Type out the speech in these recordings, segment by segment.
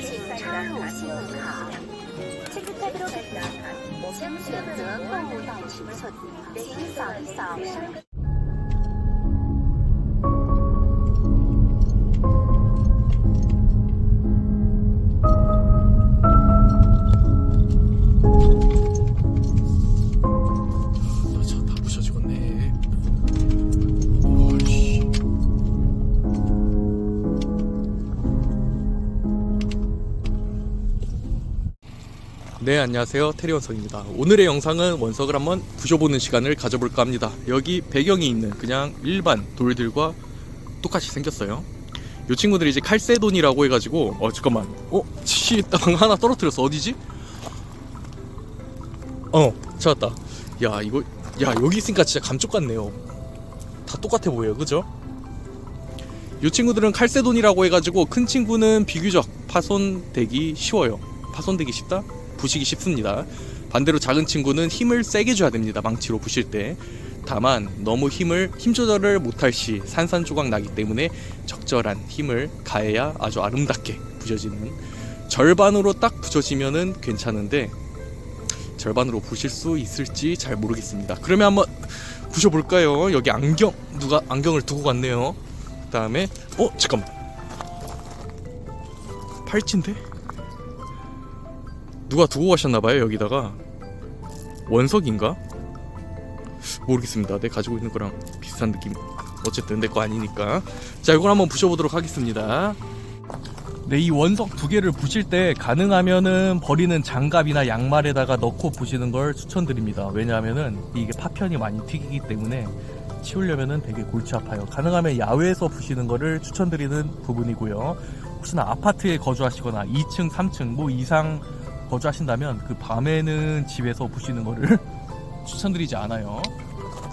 请插入信用卡。这个在这里的将选择购物袋尺寸，请扫一扫。 네 안녕하세요. 테리원석입니다. 오늘의 영상은 원석을 한번 부셔보는 시간을 가져볼까 합니다. 여기 배경이 있는 그냥 일반 돌들과 똑같이 생겼어요. 이 친구들이 이제 칼세돈이라고 해가지고 어 잠깐만. 어? 치땅 하나 떨어뜨렸어. 어디지? 어 찾았다. 야 이거 야 여기 있으니까 진짜 감쪽 같네요. 다 똑같아 보여요. 그죠? 이 친구들은 칼세돈이라고 해가지고 큰 친구는 비교적 파손되기 쉬워요. 파손되기 쉽다? 부시기 쉽습니다 반대로 작은 친구는 힘을 세게 줘야 됩니다 망치로 부실 때 다만 너무 힘을 힘 조절을 못할 시 산산조각 나기 때문에 적절한 힘을 가해야 아주 아름답게 부셔지는 절반으로 딱 부셔지면은 괜찮은데 절반으로 부실 수 있을지 잘 모르겠습니다. 그러면 한번 부셔볼까요? 여기 안경 누가 안경을 두고 갔네요. 그다음에 어 잠깐만 팔찌인데 누가 두고 가셨나봐요 여기다가 원석인가 모르겠습니다. 내 가지고 있는 거랑 비슷한 느낌. 어쨌든 내 거 아니니까 자 이걸 한번 부셔보도록 하겠습니다. 네, 이 원석 두 개를 부실 때 가능하면은 버리는 장갑이나 양말에다가 넣고 부시는 걸 추천드립니다. 왜냐하면은 이게 파편이 많이 튀기기 때문에 치우려면은 되게 골치 아파요. 가능하면 야외에서 부시는 거를 추천드리는 부분이고요. 혹시나 아파트에 거주하시거나 2층, 3층 뭐 이상 거주하신다면 그 밤에는 집에서 부시는 거를 추천드리지 않아요.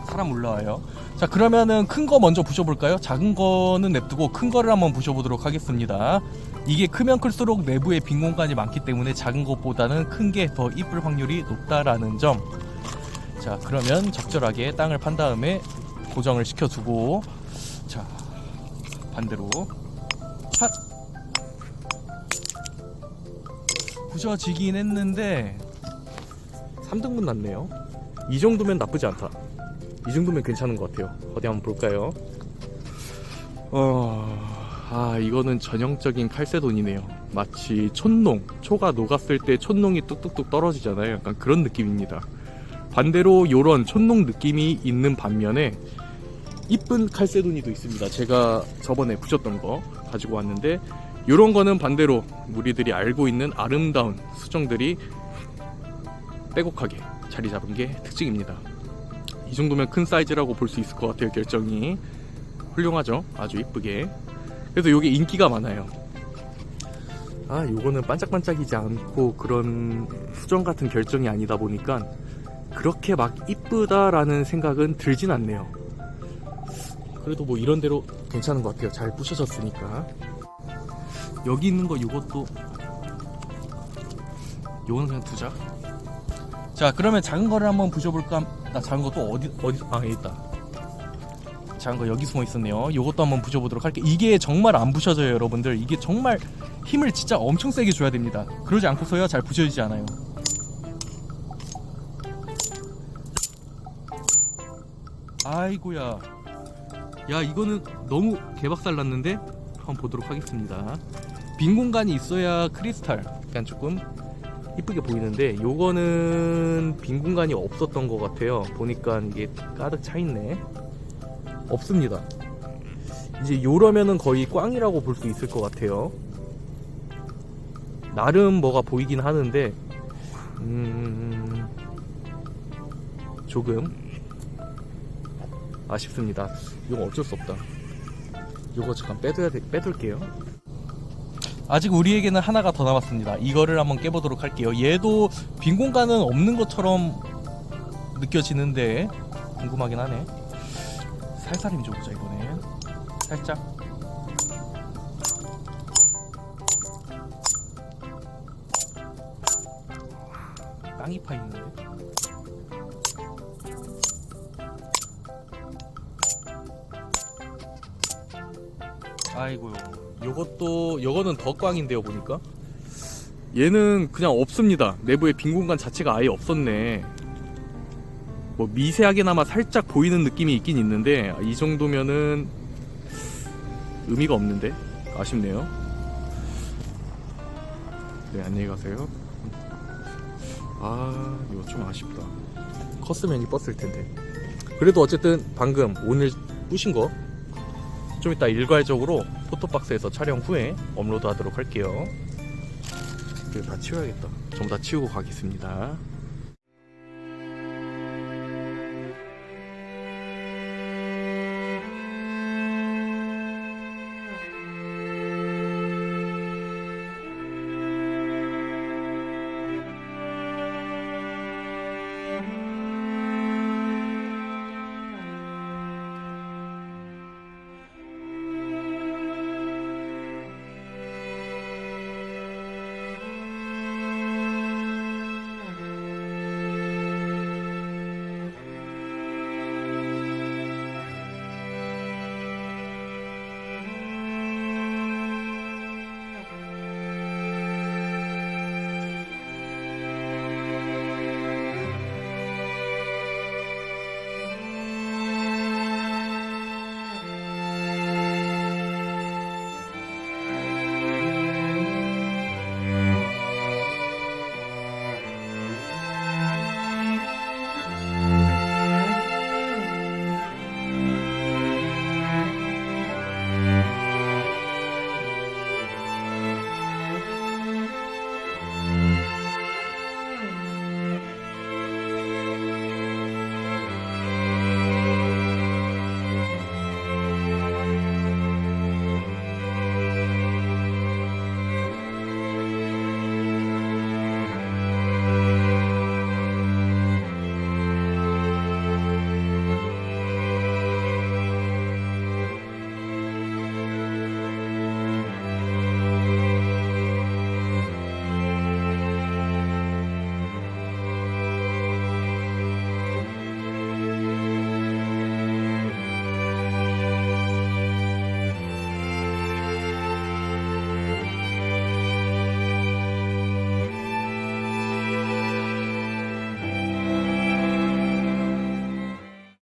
사람 올라와요. 자 그러면은 큰 거 먼저 부셔볼까요? 작은 거는 냅두고 큰 거를 한번 부셔보도록 하겠습니다. 이게 크면 클수록 내부에 빈 공간이 많기 때문에 작은 것보다는 큰 게 더 이쁠 확률이 높다라는 점. 자 그러면 적절하게 땅을 판 다음에 고정을 시켜두고 자 반대로 샷 부셔지긴 했는데 3등분 났네요. 이 정도면 나쁘지 않다. 이 정도면 괜찮은 것 같아요. 어디 한번 볼까요? 어, 아, 이거는 전형적인 칼세돈이네요. 마치 촌농, 초가 녹았을 때 촌농이 뚝뚝뚝 떨어지잖아요. 약간 그런 느낌입니다. 반대로 요런 촌농 느낌이 있는 반면에 이쁜 칼세돈이도 있습니다. 제가 저번에 붙였던 거 가지고 왔는데 요런 거는 반대로 우리들이 알고 있는 아름다운 수정들이 빼곡하게 자리 잡은 게 특징입니다. 이 정도면 큰 사이즈라고 볼 수 있을 것 같아요 결정이. 훌륭하죠? 아주 이쁘게. 그래서 이게 인기가 많아요. 아 요거는 반짝반짝이지 않고 그런 수정 같은 결정이 아니다 보니까 그렇게 막 이쁘다라는 생각은 들진 않네요. 그래도 뭐 이런 대로 괜찮은 것 같아요. 잘 부셔졌으니까 여기 있는 거 요것도. 요거는 그냥 두자. 자 그러면 작은 거를 한번 부셔볼까? 나 작은 거 또 어디 어디 아 여기 있다. 작은 거 여기 숨어 있었네요. 요것도 한번 부셔보도록 할게요 이게 정말 안 부셔져요 여러분들. 이게 정말 힘을 진짜 엄청 세게 줘야 됩니다. 그러지 않고서야 잘 부셔지지 않아요. 아이고야. 야 이거는 너무 개박살 났는데? 한번 보도록 하겠습니다 빈 공간이 있어야 크리스탈. 약간 조금 이쁘게 보이는데 요거는 빈 공간이 없었던 것 같아요. 보니까 이게 가득 차 있네. 없습니다. 이제 요러면은 거의 꽝이라고 볼 수 있을 것 같아요. 나름 뭐가 보이긴 하는데 음 조금 아쉽습니다. 이거 어쩔 수 없다. 요거 잠깐 빼둬야 돼, 빼둘게요 아직 우리에게는 하나가 더 남았습니다. 이거를 한번 깨보도록 할게요. 얘도 빈 공간은 없는 것처럼 느껴지는데 궁금하긴 하네. 살살 힘 줘보자 이번엔. 살짝. 땅이 파 있는데. 아이고요. 요것도 요거는 더 꽝인데요 보니까. 얘는 그냥 없습니다. 내부에 빈 공간 자체가 아예 없었네. 뭐 미세하게나마 살짝 보이는 느낌이 있긴 있는데 이 정도면은 의미가 없는데? 아쉽네요. 네 안녕히 가세요. 아 이거 좀 아쉽다. 컸으면 이뻤을 텐데. 그래도 어쨌든 방금 오늘 부신 거 좀 이따 일괄적으로 포토박스에서 촬영 후에 업로드 하도록 할게요. 이거 다 치워야겠다. 전부 다 치우고 가겠습니다.